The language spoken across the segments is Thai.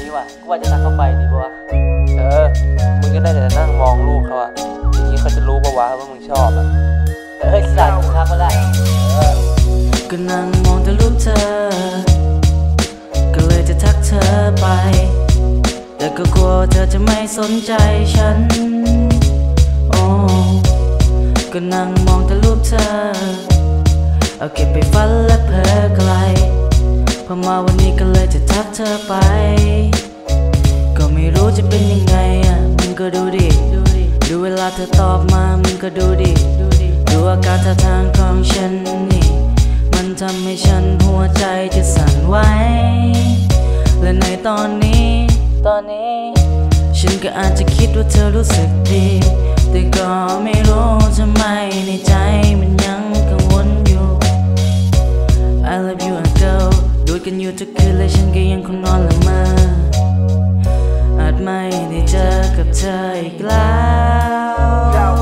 นี่ว่าจะทักเข้าไปดีปะวะเออ มึงก็ได้แต่นั่งมองลูกเขาอะอย่างนี้เขาจะรู้ปะวะว่ามึงชอบอะเอ้ยสัตว์กูทักมาได้ก็นั่งมองแต่รูปเธอ ก็เลยจะทักเธอไป แต่ก็กลัวเธอจะไม่สนใจฉัน โอ้ก็นั่งมองแต่รูปเธอ เอาเก็บไปฝันและเพ้อไกล อมาวันนี้ก็เลยจะทักเธอไป ก็ไม่รู้จะเป็นยังไงอะมึงก็ดูดิ ดูเวลาเธอตอบมามึงก็ดูดิดูดิ ดูอาการท่าทางของฉันนี่ มันทำให้ฉันหัวใจจะสั่นไหว และในตอนนี้ ตอนนี้ ฉันก็อาจจะคิดว่าเธอรู้สึกดี แต่ก็ กันอยู่ทุกคืนและฉันก็ยังคงนอนละเมออาจไม่ได้เจอกับเธออีกแล้ว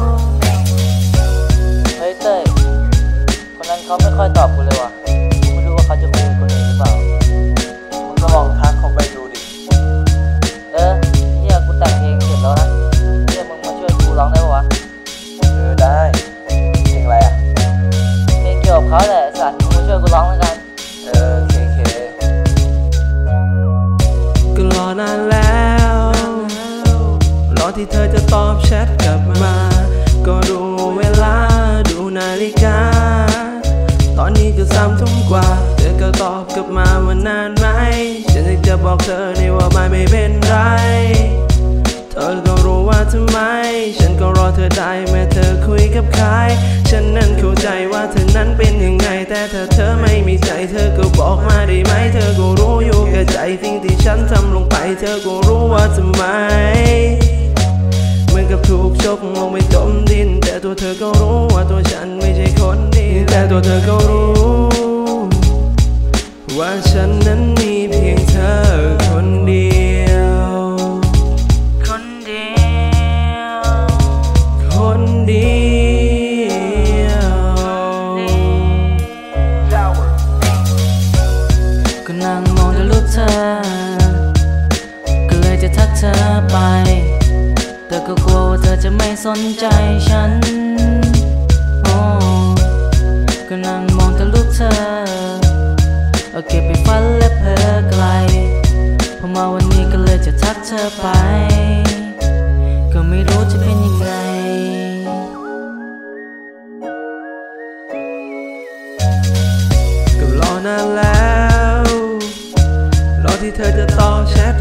เฮ้ยเต้ยคนนั้นเขาไม่ค่อยตอบกูเลยว่ะกูไม่รู้ว่าเขาจะคุยกับคนอื่นหรือเปล่ามึงก็ลองทักเขาไปดูดิ เออเฮียกูแต่งเพลงเสร็จแล้วนะเฮียมึงมาช่วยกูร้องได้ปะวะเออได้เพลงอะไรอะเพลงเกี่ยวกับเขาแหละไอ้สัตว์มึงมาช่วยกูร้องแล้วกัน เออ อนานแล้ว รอที่เธอจะตอบแชทกลับมา ก็ดูเวลาดูนาฬิกา ตอนนี้ก็สามทุ่มกว่า เธอก็ตอบกลับมาว่านานไหม ฉันอยากจะบอกเธอในว่าไม่ไม่เป็นไร เธอก็รู้ว่าทำไม ฉันก็รอเธอได้แม้เธอคุยกับใคร ฉันนั้น เป็นยังไง แต่ถ้าเธอไม่มีใจเธอก็บอกมาได้ไหม เธอก็รู้อยู่แก่ใจสิ่งที่ฉันทำลงไป เธอก็รู้ว่าทำไมเหมือนกับถูกชกลงไปจมดิน แต่ตัวเธอก็รู้ว่าตัวฉันไม่ใช่คนดีแต่ตัวเธอก็รู้ ว่าฉันนั้นมีเพียงเธอ จะไม่สนใจฉันโอ้ก็นั่งมองแต่รูปเธอเอาเก็บไปฝันและเพ้อไกลพอมาวันนี้ก็เลยจะทักเธอไป ก็ไม่รู้จะเป็นยังไงก็รอนานแล้ว รอที่เธอจะตอบแชท